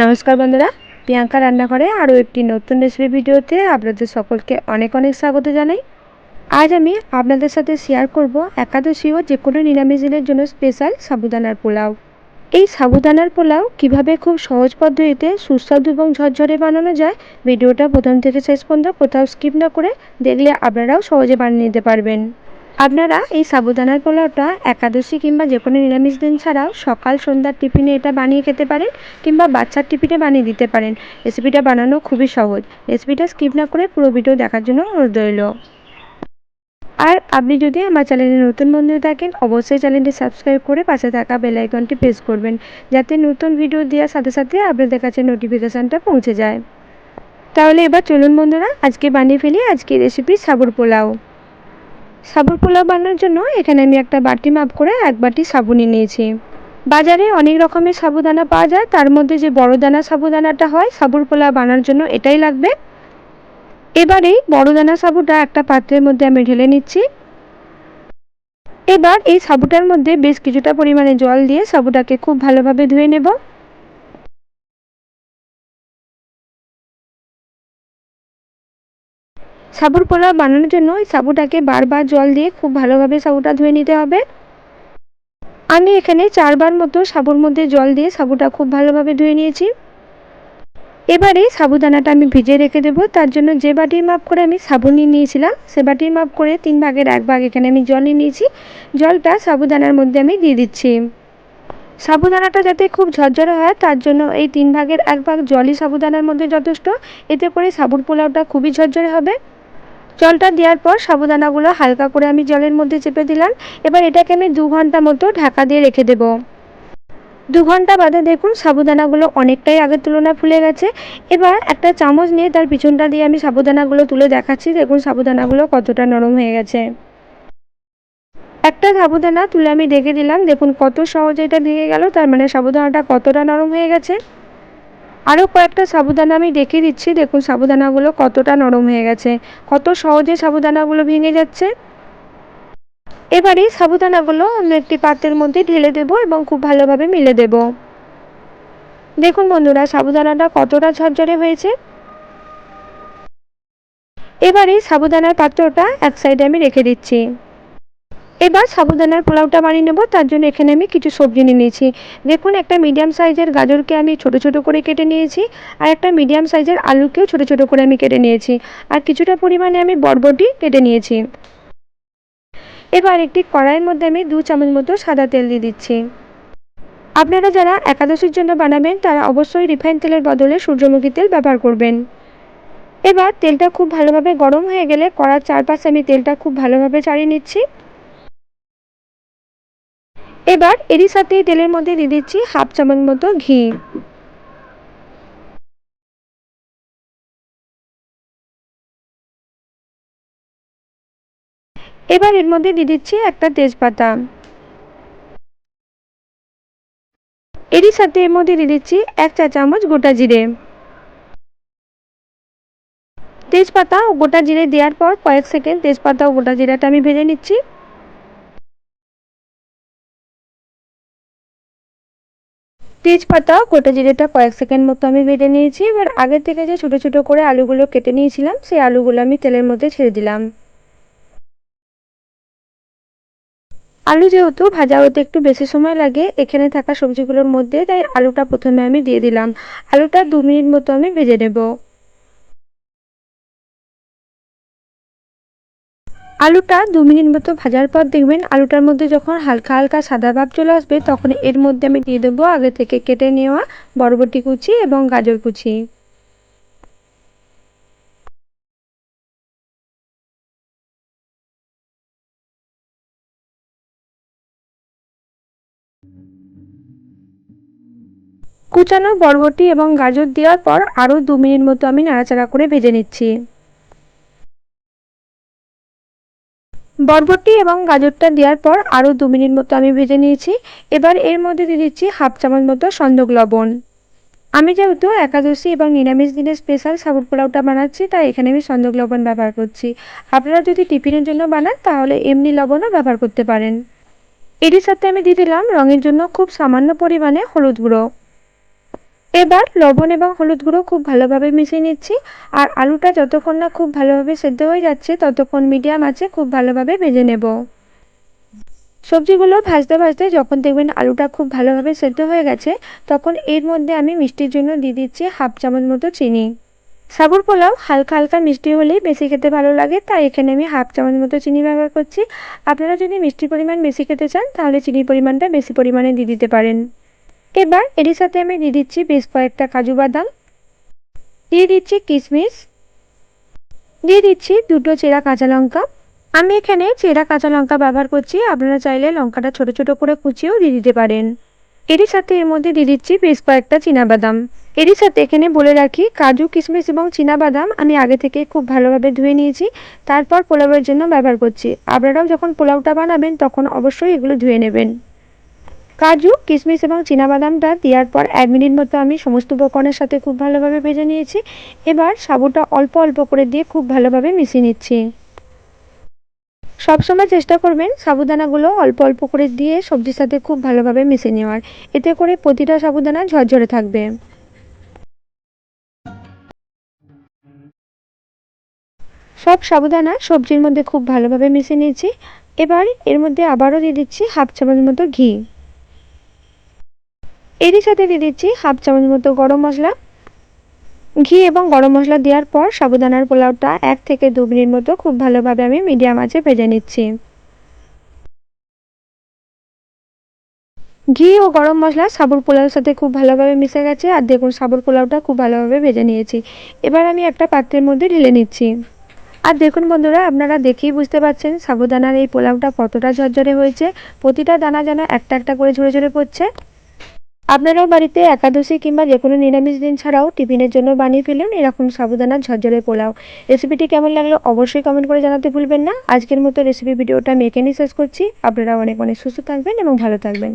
নমস্কার বন্ধুরা, প্রিয়াঙ্কা রান্নাঘরে আরও একটি নতুন রেসিপি ভিডিওতে আপনাদের সকলকে অনেক অনেক স্বাগত জানাই। আজ আমি আপনাদের সাথে শেয়ার করব একাদশী ও যে কোনো নিরামিষ দিনের জন্য স্পেশাল সাবুদানার পোলাও। এই সাবুদানার পোলাও কীভাবে খুব সহজ পদ্ধতিতে সুস্বাদু এবং ঝরঝরে বানানো যায় ভিডিওটা প্রথম থেকে শেষ পর্যন্ত কোথাও স্কিপ না করে দেখলে আপনারাও সহজে বানিয়ে নিতে পারবেন। আপনারা এই সাবুদানার পোলাওটা একাদশী কিংবা যে কোনো নিরামিষ দিন ছাড়াও সকাল সন্ধ্যার টিফিনে এটা বানিয়ে খেতে পারেন কিংবা বাচ্চার টিফিনে বানিয়ে দিতে পারেন। রেসিপিটা বানানো খুবই সহজ। রেসিপিটা স্কিপ না করে পুরো ভিডিও দেখার জন্য অনুরোধ রইল। আর আপনি যদি আমার চ্যানেলে নতুন বন্ধু থাকেন, অবশ্যই চ্যানেলটি সাবস্ক্রাইব করে পাশে থাকা বেল আইকনটি প্রেস করবেন, যাতে নতুন ভিডিও দেওয়ার সাথে সাথে আপনাদের কাছে নোটিফিকেশানটা পৌঁছে যায়। তাহলে এবার চলুন বন্ধুরা, আজকে বানিয়ে ফেলি আজকে রেসিপি সাবুর পোলাও। সাবুর পোলাও বানানোর জন্য এখানে আমি একটা বাটি মাপ করে এক বাটি সাবুনি নিয়েছি। বাজারে অনেক রকমের সাবুদানা পাওয়া যায়, তার মধ্যে যে বড় দানা সাবুদানাটা হয়, সাবুর পোলাও বানানোর জন্য এটাই লাগবে। এবারে বড় দানা সাবুটা একটা পাত্রের মধ্যে আমি ঢেলে নিচ্ছি। এবার এই সাবুটার মধ্যে বেশ কিছুটা পরিমাণে জল দিয়ে সাবুটাকে খুব ভালোভাবে ধুয়ে নেব। সাবুর পোলাও বানানোর জন্য ওই সাবুটাকে বারবার জল দিয়ে খুব ভালোভাবে সাবুটা ধুয়ে নিতে হবে। আমি এখানে চারবার মতো সাবুর মধ্যে জল দিয়ে সাবুটা খুব ভালোভাবে ধুয়ে নিয়েছি। এবারে সাবুদানাটা আমি ভিজে রেখে দেবো। তার জন্য যে বাটির মাপ করে আমি সাবুন নিয়ে নিয়েছিলাম, সে বাটির মাপ করে তিন ভাগের এক ভাগ এখানে আমি জল নিয়ে নিয়েছি। জলটা সাবুদানার মধ্যে আমি দিয়ে দিচ্ছি। সাবুদানাটা যাতে খুব ঝরঝরে হয়, তার জন্য এই তিন ভাগের এক ভাগ জলই সাবুদানার মধ্যে যথেষ্ট। এতে করে সাবুর পোলাওটা খুবই ঝরঝরে হবে। জলটা দেওয়ার পর সাবুদানাগুলো হালকা করে আমি জলের মধ্যে চেপে দিলাম। এবার এটাকে আমি দু ঘণ্টা মতো ঢাকা দিয়ে রেখে দেবো। দু ঘণ্টা বাদে দেখুন সাবুদানাগুলো অনেকটাই আগের তুলনায় ফুলে গেছে। এবার একটা চামচ নিয়ে তার পিছনটা দিয়ে আমি সাবুদানাগুলো তুলে দেখাচ্ছি। দেখুন সাবুদানাগুলো কতটা নরম হয়ে গেছে। একটা সাবুদানা তুলে আমি দেখে দিলাম। দেখুন কত সহজে এটা ভেঙে গেল। তার মানে সাবুদানাটা কতটা নরম হয়ে গেছে। আরও কয়েকটা সাবুদানা আমি দেখিয়ে দিচ্ছি। দেখুন, সাবুদানাগুলো কতটা নরম হয়ে গেছে। কত সহজে সাবুদানাগুলো ভেঙে যাচ্ছে। এবারে সাবুদানাগুলো আমি একটি পাত্রের মধ্যে ঢেলে দেব এবং খুব ভালোভাবে মিলে দেব। দেখুন বন্ধুরা, সাবুদানাটা কতটা ঝরঝরে হয়েছে। এবারে সাবুদানার পাত্রটা এক সাইডে আমি রেখে দিচ্ছি। এবার সাবুদানার পোলাওটা বানিয়ে নেব, তার জন্য এখানে আমি কিছু সবজি নিয়ে নিয়েছি। দেখুন, একটা মিডিয়াম সাইজের গাজরকে আমি ছোট ছোট করে কেটে নিয়েছি, আর একটা মিডিয়াম সাইজের আলুকেও ছোট ছোট করে আমি কেটে নিয়েছি, আর কিছুটা পরিমাণে আমি বরবটি কেটে নিয়েছি। এবার একটি কড়াইয়ের মধ্যে আমি দু চামচ মতো সাদা তেল দিয়ে দিচ্ছি। আপনারা যারা একাদশীর জন্য বানাবেন, তারা অবশ্যই রিফাইন তেলের বদলে সূর্যমুখী তেল ব্যবহার করবেন। এবার তেলটা খুব ভালোভাবে গরম হয়ে গেলে কড়ার চারপাশে আমি তেলটা খুব ভালোভাবে চাড়িয়ে নিচ্ছি। এবার এরই সাথে তেলের মধ্যে দিয়ে দিচ্ছি হাফ চামচ মতো ঘি। এবার এর মধ্যে দিয়ে দিচ্ছি একটা তেজপাতা। এরই সাথে এর মধ্যে দিয়ে দিচ্ছি এক চা চামচ গোটা জিরে। তেজপাতা ও গোটা জিরে দেওয়ার পর কয়েক সেকেন্ড তেজপাতা ও গোটা জিরাটা আমি ভেজে নিচ্ছি। তেজপাতা, গোটা জিরেটা কয়েক সেকেন্ড মতো আমি ভেজে নিয়েছি। এবার আগে থেকে যে ছোটো ছোটো করে আলুগুলো কেটে নিয়েছিলাম, সেই আলুগুলো আমি তেলের মধ্যে ছেড়ে দিলাম। আলু যেহেতু ভাজা হতে একটু বেশি সময় লাগে, এখানে থাকা সবজিগুলোর মধ্যে, তাই আলুটা প্রথমে আমি দিয়ে দিলাম। আলুটা দু মিনিট মতো আমি ভেজে নেব। আলুটা দু মিনিট মতো ভাজার পর দেখবেন আলুটার মধ্যে যখন হালকা হালকা সাদা ভাব চলে আসবে, তখন এর মধ্যে আমি দিয়ে দেবো আগে থেকে কেটে নেওয়া বরবটি কুচি এবং গাজর কুচি। কুচানো বরবটি এবং গাজর দেওয়ার পর আরও দু মিনিট মতো আমি নাড়াচাড়া করে ভেজে নিচ্ছি। বরবটি এবং গাজরটা দেওয়ার পর আরও দু মিনিট মতো আমি ভেজে নিয়েছি। এবার এর মধ্যে দিয়ে দিচ্ছি হাফ চামচ মতো সন্দক লবণ। আমি যেহেতু একাদশী এবং নিরামিষ দিনের স্পেশাল সাবুর পোলাওটা বানাচ্ছি, তাই এখানে আমি সন্দক লবণ ব্যবহার করছি। আপনারা যদি টিফিনের জন্য বানান, তাহলে এমনি লবণও ব্যবহার করতে পারেন। এটির সাথে আমি দিয়ে দিলাম রঙের জন্য খুব সামান্য পরিমাণে হলুদ গুঁড়ো। এবার লবণ এবং হলুদ গুঁড়ো খুব ভালোভাবে মিশিয়ে নিচ্ছি। আর আলুটা যতক্ষণ না খুব ভালোভাবে সেদ্ধ হয়ে যাচ্ছে, ততক্ষণ মিডিয়াম আছে খুব ভালোভাবে ভেজে নেব। সবজিগুলো ভাজতে ভাজতে যখন দেখবেন আলুটা খুব ভালোভাবে সেদ্ধ হয়ে গেছে, তখন এর মধ্যে আমি মিষ্টির জন্য দিয়ে দিচ্ছি হাফ চামচ মতো চিনি। সাবুর পোলাও হালকা হালকা মিষ্টি হলেই বেশি খেতে ভালো লাগে, তাই এখানে আমি হাফ চামচ মতো চিনি ব্যবহার করছি। আপনারা যদি মিষ্টির পরিমাণ বেশি খেতে চান, তাহলে চিনির পরিমাণটা বেশি পরিমাণে দিয়ে দিতে পারেন। এবার এরই সাথে আমি দিয়ে দিচ্ছি বেশ কয়েকটা কাজু বাদাম। দিয়ে দিচ্ছি কিশমিশ দিয়ে দিচ্ছি দুটো চেরা কাঁচা লঙ্কা। আমি এখানে চেরা কাঁচা লঙ্কা ব্যবহার করছি। আপনারা চাইলে লঙ্কাটা ছোট ছোট করে কুচিয়েও দিয়ে দিতে পারেন। এরই সাথে এর মধ্যে দিয়ে দিচ্ছি বেশ কয়েকটা বাদাম। এরই সাথে এখানে বলে রাখি, কাজু কিশমিশ এবং বাদাম আমি আগে থেকে খুব ভালোভাবে ধুয়ে নিয়েছি। তারপর পোলাওয়ের জন্য ব্যবহার করছি। আপনারাও যখন পোলাওটা বানাবেন, তখন অবশ্যই এগুলো ধুয়ে নেবেন। কাজু কিশমিশ এবং বাদামটা দেওয়ার পর এক মিনিট মতো আমি সমস্ত উপকরণের সাথে খুব ভালোভাবে ভেজে নিয়েছি। এবার সাবুটা অল্প অল্প করে দিয়ে খুব ভালোভাবে মিশিয়ে নিচ্ছি। সবসময় চেষ্টা করবেন সাবুদানাগুলো অল্প অল্প করে দিয়ে সবজির সাথে খুব ভালোভাবে মিশে নেওয়ার। এতে করে প্রতিটা সাবুদানা ঝরঝরে থাকবে। সব সাবুদানা সবজির মধ্যে খুব ভালোভাবে মিশিয়ে নিয়েছি। এবার এর মধ্যে আবারও দিয়ে দিচ্ছি হাফ চামচ মতো ঘি। এরই সাথে দিয়ে দিচ্ছি হাফ চামচ মতো গরম মশলা। ঘি এবং গরম মশলা দেওয়ার পর সাবুদানার পোলাওটা এক থেকে দু মিনিট মতো খুব ভালোভাবে আমি মিডিয়াম আঁচে ভেজে নিচ্ছি। ঘি ও গরম মশলা সাবুর পোলাওর সাথে খুব ভালোভাবে মিশে গেছে আর দেখুন সাবুর পোলাওটা খুব ভালোভাবে ভেজে নিয়েছি। এবার আমি একটা পাত্রের মধ্যে ঢেলে নিচ্ছি। আর দেখুন বন্ধুরা, আপনারা দেখেই বুঝতে পারছেন সাবুদানার এই পোলাওটা কতটা ঝরঝরে হয়েছে। প্রতিটা দানা যেন একটা একটা করে ঝরে ঝরে পড়ছে। আপনারাও বাড়িতে একাদশী কিংবা যে কোনো নিরামিষ দিন ছাড়াও টিফিনের জন্য বানিয়ে ফেলুন এরকম সাবুদানা ঝরঝরে পোলাও। রেসিপিটি কেমন লাগল অবশ্যই কমেন্ট করে জানাতে ভুলবেন না। আজকের মতো রেসিপি ভিডিওটা মেকে নিয়ে শেষ করছি। আপনারা অনেক অনেক সুস্থ থাকবেন এবং ভালো থাকবেন।